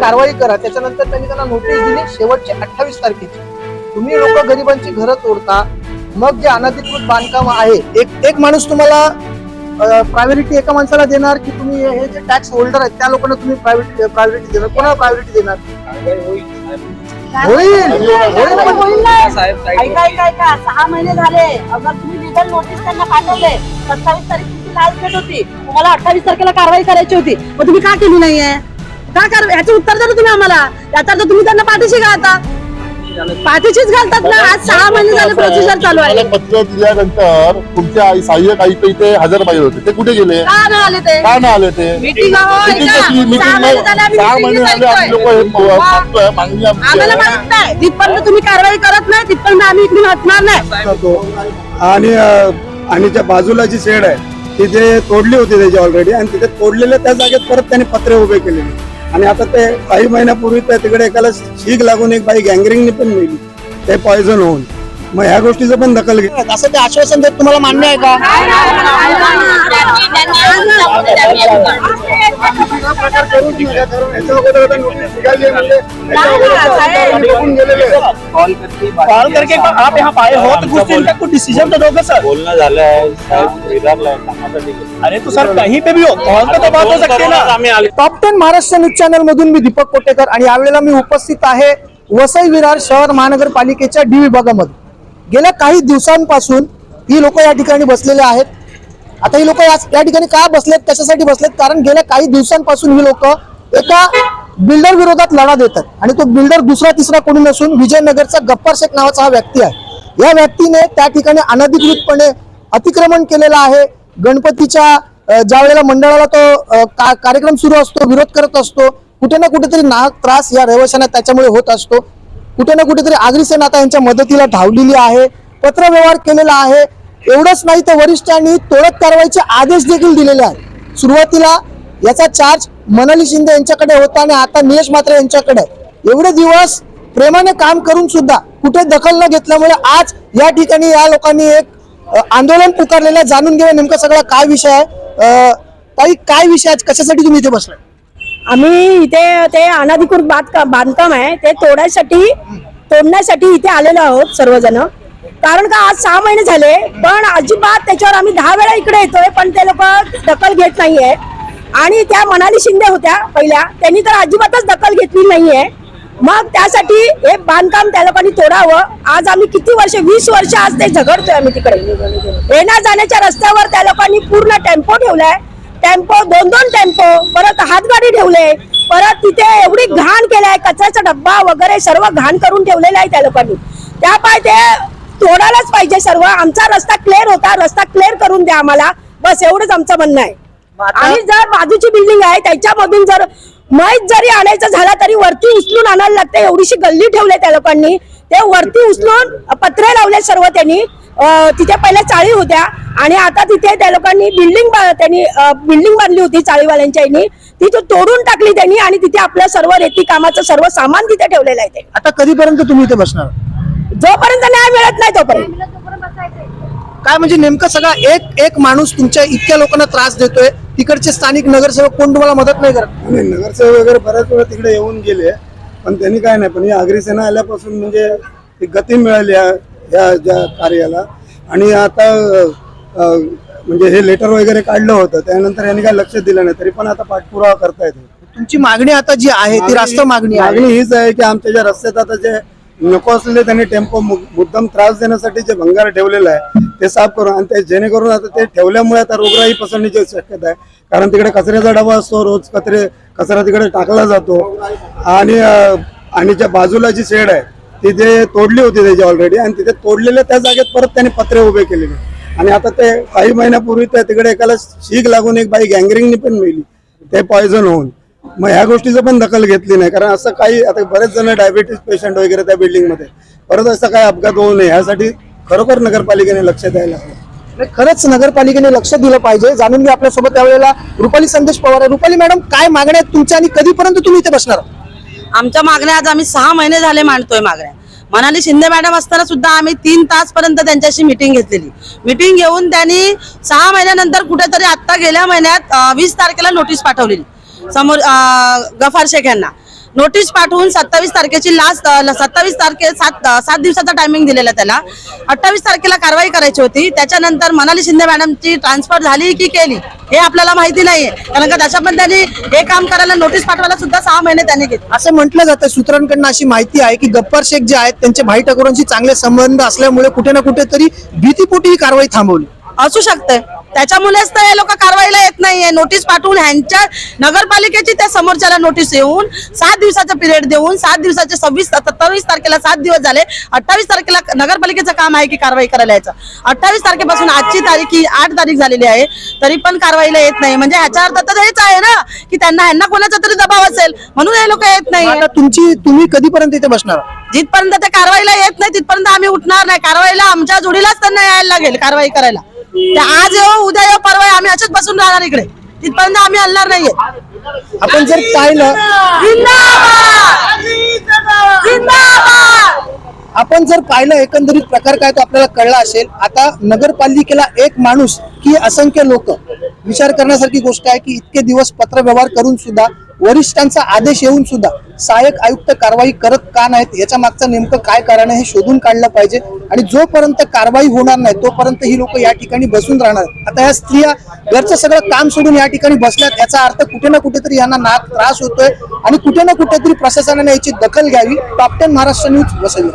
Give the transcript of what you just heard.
कारवाई करा. त्याच्यानंतर त्यांनी त्यांना नोटीस दिली शेवटची अठ्ठावीस तारखेची. तुम्ही लोक गरिबांची घरं तोडता. मग जे अनधिकृत बांधकाम आहे एक एक माणूस तुम्हाला प्रायोरिटी एका माणसाला देणार की तुम्ही हे जे टॅक्स होल्डर आहेत त्या लोकांना तुम्ही प्रायोरिटी प्रायोरिटी देणार? कोणाला प्रायोरिटी देणार? होईल. सहा महिने झाले. अगर तुम्ही लिगल नोटीस त्यांना पाठवले सत्तावीस तारीख तुमची लास्ट डेट होती. तुम्हाला अठ्ठावीस तारखेला कारवाई करायची होती. मग तुम्ही का केली नाहीये? का कर? याचे उत्तर द्या ना तुम्ही आम्हाला. याचा अर्थ तुम्ही त्यांना पाठीशी घालता. पाठीशीच घालतात ना. आज सहा महिने झाले प्रोसिजर चालू आहे. मला पत्र दिल्यानंतर तुमच्या आई सहाय्यक आयुक्त इथे हजर पाहिजे होते. ते कुठे गेले? का नाही आले ते? का नाही आले ते? मीटिंग अहो, Meeting ऐका. कसली? Meeting सहा महिने झाले आम्ही सहा meeting महिने झाले घेतोय. आम्ही लोक हे प- मागतोय, मागणी आमची आम्हाला आहे. माहीत नाही जिथपर्यंत तुम्ही कारवाई करत नाही तिथपर्यंत आम्ही इकडून हटणार नाही. करतो. आणि अ, आणि ज्या बाजूला जी शेड आहे तिथे तोडली होती त्याची ऑलरेडी आणि तिथे तोडलेल्या त्या जागेत परत त्यांनी पत्रे उभे केलेले. आणि आता ते काही महिन्यापूर्वी त्या तिकडे एकाला शीग लागून एक बाई गँगरिंगने पण मिळली ते पॉयझन होऊन. मग ह्या गोष्टीचं पण दखल घे. असं ते आश्वासन देत तुम्हाला मान्य आहे का? कॉल करके आप यहाँ आए हो तो कुछ दिन तक कुछ डिसीजन तो दोगे सर बोलणं झालं आहे साहेब कामासाठी. अरे तो सर कहीं पे भी हो कॉल पे तो बात हो सकती है ना। आम्ही आले. Top ten Maharashtra news channel मधून मी दीपक कोटेकर आणि यावेळेला मी उपस्थित आहे वसई विरार शहर महानगरपालिकेच्या डी विभागामध्ये. गेल्या काही दिवसांपासून ही लोक या ठिकाणी बसलेले आहेत. आता ही लोक या ठिकाणी का बसलेत कशासाठी बसलेत? कारण गेल्या काही दिवसांपासून ही लोक एका बिल्डर विरोधात लढा देतात आणि तो बिल्डर दुसरा तिसरा कोणी नसून विजयनगरचा गप्पर शेख नावाचा हा व्यक्ती आहे. या व्यक्तीने त्या ठिकाणी अनधिकृतपणे अतिक्रमण केलेलं आहे. गणपतीच्या ज्या वेळेला मंडळाला तो का- कार्यक्रम सुरू असतो विरोध करत असतो कुठे ना कुठेतरी नाहक त्रास या रहिवाशांना त्याच्यामुळे होत असतो. कुठे ना कुठेतरी आगरी सेना आता यांच्या मदतीला धावलेली आहे. पत्रव्यवहार केलेला आहे. एवढंच नाही तर वरिष्ठांनी तोडक कारवाईचे आदेश देखील दिलेले आहेत. सुरुवातीला याचा चार्ज मनाली शिंदे यांच्याकडे होता आणि आता निलेश मात्रे यांच्याकडे आहे. एवढे दिवस प्रेमाने काम करून सुद्धा कुठे दखल न घेतल्यामुळे आज या ठिकाणी या लोकांनी एक आंदोलन पुकारलेलं जाणून घेऊया नेमकं सगळा काय विषय आहे. ताई काय विषय आहे? कशासाठी तुम्ही इथे बसलाय? आम्ही इथे ते अनाधिकृत बांधकाम बांधकाम आहे. ते तोडायसाठी तोडण्यासाठी इथे आलेलो आहोत सर्वजण. कारण का आज सहा महिने झाले पण अजिबात त्याच्यावर आम्ही दहा वेळा इकडे येतोय पण ते लोक दखल घेत नाहीये. आणि त्या मनाली शिंदे होत्या पहिल्या त्यांनी तर अजिबातच दखल घेतली नाहीये. मग त्यासाठी हे बांधकाम त्या लोकांनी तोडावं. आज आम्ही किती वर्ष वीस वर्ष आज ते झगडतोय आम्ही तिकडे. येण्या जाण्याच्या रस्त्यावर त्या लोकांनी पूर्ण टेम्पो ठेवलाय. टेम्पो दोन दोन टेम्पो परत हातगाडी ठेवले. परत तिथे एवढी घाण केलाय कचऱ्याचा डब्बा वगैरे सर्व घाण करून ठेवलेला आहे त्या लोकांनी. त्यापाय ते तोडायलाच पाहिजे सर्व. आमचा रस्ता क्लिअर होता रस्ता क्लिअर करून द्या आम्हाला. बस एवढंच आमचं म्हणणं आहे. आणि जर बाजूची बिल्डिंग आहे त्याच्यामधून जर मैत जरी आणायचं झाला तरी वरती उचलून आणायला लागते. एवढीशी गल्ली ठेवले त्या लोकांनी. ते वरती उचलून पत्रे लावले सर्व त्यांनी. तिथे पहिले चाळी होत्या. आणि आता तिथे त्या लोकांनी बिल्डिंग त्यांनी बिल्डिंग बांधली होती चाळीवाल्यांच्या यांनी ती तो तोडून टाकली त्यांनी आणि तिथे आपलं सर्व रेती कामाचं सर्व सामान तिथे ठेवलेलं आहे ते. आता कधीपर्यंत तुम्ही इथे बसणार? जोपर्यंत न्याय मिळत नाही तोपर्यंत. काय म्हणजे नेमकं सगळा एक एक माणूस तुमच्या इतक्या लोकांना त्रास देतोय? तिकडचे स्थानिक नगरसेवक कोण तुम्हाला मदत नाही करत? नगरसेवक वगैरे बऱ्याच वेळा तिकडे येऊन गेले पण त्यांनी काय नाही पण ही आगरी सेना आल्यापासून म्हणजे गती मिळाली या या ज्या कार्याला. आणि आता म्हणजे हे लेटर वगैरे काढलं होतं त्यानंतर यांनी काय लक्ष दिलं नाही तरी पण आता पाठपुरावा करतायत तुमची मागणी आता जी आहे ती रास्त मागणी आहे. मागणी हीच आहे की आमच्या ज्या रस्त्यात आता जे नको असलेले त्यांनी टेम्पो मु- मुद्दाम त्रास देण्यासाठी जे भंगार ठेवलेलं आहे ते साफ करून आणि ते जेणेकरून आता ते ठेवल्यामुळे आता रोगराई पसरण्याची शक्यता आहे. कारण तिकडे कचऱ्याचा डबा असतो रोज कचरे कचरा तिकडे टाकला जातो. आणि अं, आणि ज्या बाजूला जी शेड आहे तिथे तोडली होती त्याची ऑलरेडी आणि तिथे तोडलेल्या त्या जागेत परत त्यांनी पत्रे उभे केलेले. आणि आता ते काही महिन्यापूर्वी त्या तिकडे एकाला शीग लागून एक बाई गँगरिंगने पण मिळली ते पॉयझन होऊन. मग ह्या गोष्टीचं पण दखल घेतली नाही. कारण असं काही आता बरेच जण डायबिटीस पेशंट वगैरे त्या बिल्डिंगमध्ये परत असा काही अपघात होऊ नये. ह्यासाठी खरोखर नगरपालिकेने लक्ष द्यायला हवं. नाही, खरंच नगरपालिकेने लक्ष दिलं पाहिजे. जाणून घ्या आपल्यासोबत त्यावेळेला रुपाली संदेश पवार. आहे रुपाली मॅडम काय मागण्या आहेत तुमच्या आणि कधीपर्यंत तुम्ही इथे बसणार? आमच्या मागण्या आज आम्ही सहा महिने झाले मांडतोय मागण्या. मनाली शिंदे मॅडम असताना सुद्धा आम्ही तीन तास पर्यंत त्यांच्याशी मिटिंग घेतलेली. मिटिंग घेऊन त्यांनी सहा महिन्यानंतर कुठेतरी आत्ता गेल्या महिन्यात वीस तारखेला नोटीस पाठवलेली. समोर गफार शेख यांना. नोटीस पाठवून सत्तावीस तारखेची लास्ट सत्तावीस तारखे सात सात दिवसाचा टायमिंग दिलेला त्याला. अठ्ठावीस तारखेला कारवाई करायची होती. त्याच्यानंतर मनाली शिंदे मॅडमची ट्रान्सफर झाली की केली? हे आपल्याला माहिती नाहीये. कारण का त्याच्या पण त्यांनी हे काम करायला नोटीस पाठवायला सुद्धा सहा महिने त्यांनी घेतले. असं म्हटलं जातं सूत्रांकडनं अशी माहिती आहे की गप्पर शेख जे आहेत त्यांचे भाई ठाकूरांशी चांगले संबंध असल्यामुळे कुठे ना कुठेतरी भीतीपोटी ही कारवाई थांबवली. असू शकते त्याच्यामुळेच तर हे लोक कारवाईला येत नाहीये. नोटीस पाठवून ह्यांच्या नगरपालिकेची त्या समोरच्याला नोटीस येऊन सात दिवसाचा पिरियड देऊन सात दिवसाचे सव्वीस सत्तावीस तारखेला सात दिवस झाले. अठ्ठावीस तारखेला नगरपालिकेचं काम आहे की कारवाई करायला यायचं? अठ्ठावीस तारखेपासून आजची तारीख ही आठ तारीख झालेली आहे. तरी पण कारवाईला येत नाही. म्हणजे ह्याचा अर्थ तर हेच आहे ना की त्यांना ह्यांना कोणाचा तरी दबाव असेल. म्हणून हे लोक येत नाही तुमची तुम्ही कधीपर्यंत इथे बसणार? जिथपर्यंत ते कारवाईला येत नाही तिथपर्यंत आम्ही उठणार नाही. कारवाईला आमच्या जोडीलाच त्यांना यायला लागेल कारवाई करायला. ते आज येऊ उद्या येऊ परवा येऊ, आम्ही असेच बसून राहणार इकडे तिथपर्यंत आम्ही हलणार नाहीये आपण जर पाहिलं जिंदाबाद! जिंदाबाद! आपण जर पाहिलं एकंदरीत प्रकार काय तो आपल्याला कळला असेल आता नगरपालिकेला एक माणूस की असंख्य लोक विचार करण्यासारखी गोष्ट आहे की इतके दिवस पत्रव्यवहार करून सुद्धा वरिष्ठांचा आदेश येऊन सुद्धा सहाय्यक आयुक्त कारवाई करत का नाहीत याच्या मागचं नेमकं काय कारण आहे हे शोधून काढलं पाहिजे. आणि जोपर्यंत कारवाई होणार नाही तोपर्यंत ही लोक या ठिकाणी बसून राहणार आता या स्त्रिया घरचं सगळं काम सोडून या ठिकाणी बसल्यात याचा अर्थ कुठे ना कुठेतरी यांना नाक त्रास होतोय आणि कुठे ना कुठेतरी प्रशासनाने याची दखल घ्यावी. Top ten Maharashtra news Vasai.